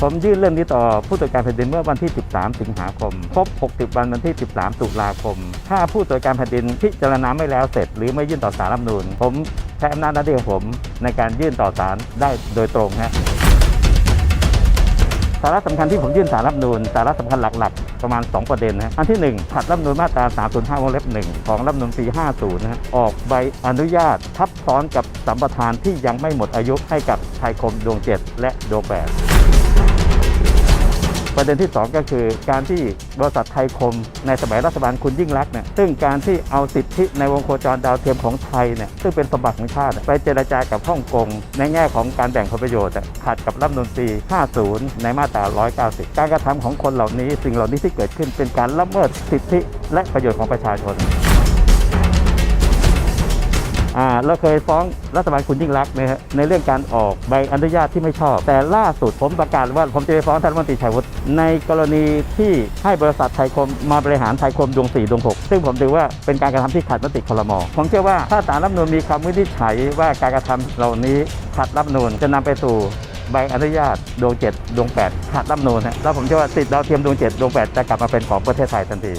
ผมยื่นเรื่องนี้ต่อผู้ตรวจการแผ่นดินเมื่อวันที่ 13 สิงหาคม ครบ 60 วันวันที่ 13 ตุลาคม ถ้าผู้ตรวจการแผ่นดินพิจารณาไม่แล้วเสร็จ หรือไม่ยื่นต่อสารรัฐมนูญผมใช้อำนาจหน้าที่ของผมในการยื่นต่อศาลได้โดยตรงฮะสาระสำคัญที่ผมยื่นสารรัฐมนูญสาระสำคัญหลักๆ ประมาณ 2 ประเด็นนะอันที่ 1 ขัดรัฐธรรมนูญมาตรา 305วงเล็บ 1 ของรัฐธรรมนูญปี 50 นะออกใบอนุญาตทับซ้อนกับสัมปทานที่ยังไม่หมดอายุให้กับไทยคมดวงเจ็ดและดวงแประเด็นที่ 2 ก็คือการที่บริษัทไทยคม ในสมัยรัฐบาลคุณยิ่งรักเนี่ยซึ่งการที่เอาสิทธิในวงโคจรดาวเทียมของไทยเนี่ยซึ่งเป็นสมบัติของชาติ ไปเจรจากับฮ่องกงในแง่ของการแบ่งผลประโยชน์ขัดกับรัฐมนตรี 50 ในมาตรา 190 การกระทำของคนเหล่านี้ สิ่งเหล่านี้ที่เกิดขึ้นเป็นการละเมิดสิทธิและประโยชน์ของประชาชน เราเคยฟ้องรัฐบาลคุณยิ่งรักนะฮะในเรื่องการออกใบอนุญาตที่ไม่ชอบ แต่ล่าสุดผมประกาศว่าผมจะไปฟ้องท่านรัฐมนตรีชัยวุฒิในกรณีที่ให้บริษัทไทยคมมาบริหารไทยคมดวง4ดวง6ซึ่งผมถือว่าเป็นการกระทำที่ขัดมติคลมผมเชื่อว่าถ้าศาลรัฐมนูญมีคำวินิจฉัยว่าการกระทำเหล่านี้ขัดรัฐมนูญจะนำไปสู่ใบอนุญาตดวง7ดวง8ขัดรัฐมนูญฮะแล้วผมเชื่อว่าสิทธิ์ดาวเทียมดวง7ดวง8จะกลับมาเป็นของประเทศไทยทันที